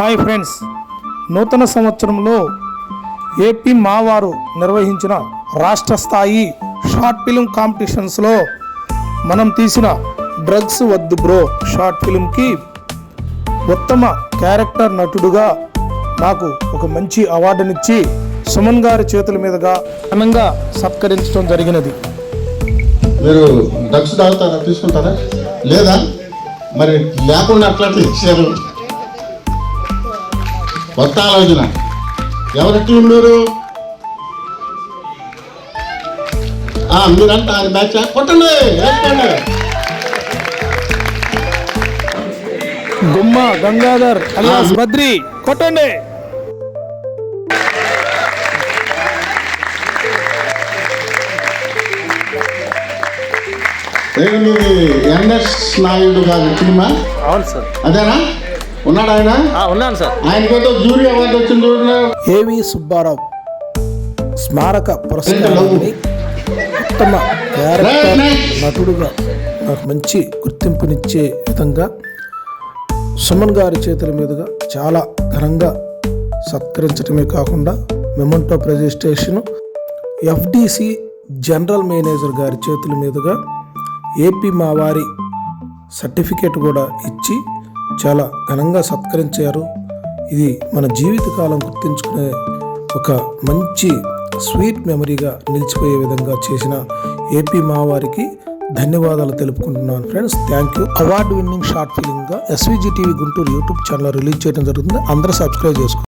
Hi friends. నూతన సంవత్సరంలో AP మావారు నిర్వహించిన రాష్ట్ర స్థాయి షార్ట్ ఫిలిం కాంపిటీషన్స్లో మనం తీసిన డ్రగ్స్ వద్దు బ్రో షార్ట్ ఫిలింకి ఉత్తమ క్యారెక్టర్ నటుడుగా నాకు ఒక మంచి అవార్డునిచ్చి సుమన్ గారి చేతుల మీదుగా ఘనంగా సత్కరించడం జరిగినది. మీరు డ్రగ్స్ తాగుతారా? తీసుకుంటారా? లేదా? మరి లేకుండా అట్లా తీశారు కొత్త ఆలోచన ఎవరి టీం మీరు ఆ, మీరంతా ఆయన బ్యాచ్ కొట్టండి వేసుకోండి గుమ్మ గంగాధర్ అలియాస్ బద్రి కొట్టండి. ఎన్ఎస్ నాయుడు గారి టీమా? అవును సార్. అదేనా? ఉన్నాడు ఆయన? ఆ, ఉన్నాను సార్. ఆయనకేదో జూరీ అవార్డు వచ్చింది చూడండి. ఏవి సుబ్బారావు? స్మారక పురస్కారాన్ని ఉత్తమ క్యారెక్టర్ నటుడుగా నాకు మంచి గుర్తింపునిచ్చే విధంగా సుమన్ గారి చేతుల మీదుగా చాలా ఘనంగా సత్కరించడమే కాకుండా memento presentation FDC general manager గారి చేతుల మీదుగా ఏపీ మా వారి సర్టిఫికేట్ కూడా ఇచ్చి చాలా ఘనంగా సత్కరించారు. ఇది మన జీవితకాలం గుర్తుంచుకునే ఒక మంచి స్వీట్ మెమరీగా నిలిచిపోయే విధంగా చేసిన ఏపీ మావారికి ధన్యవాదాలు తెలుపుకుంటున్నాను friends. Thank you. Award winning short ఫిలింగా SVG TV Guntur YouTube channel release చేయడం జరుగుతుంది. అందరూ సబ్స్క్రైబ్ చేసుకోండి.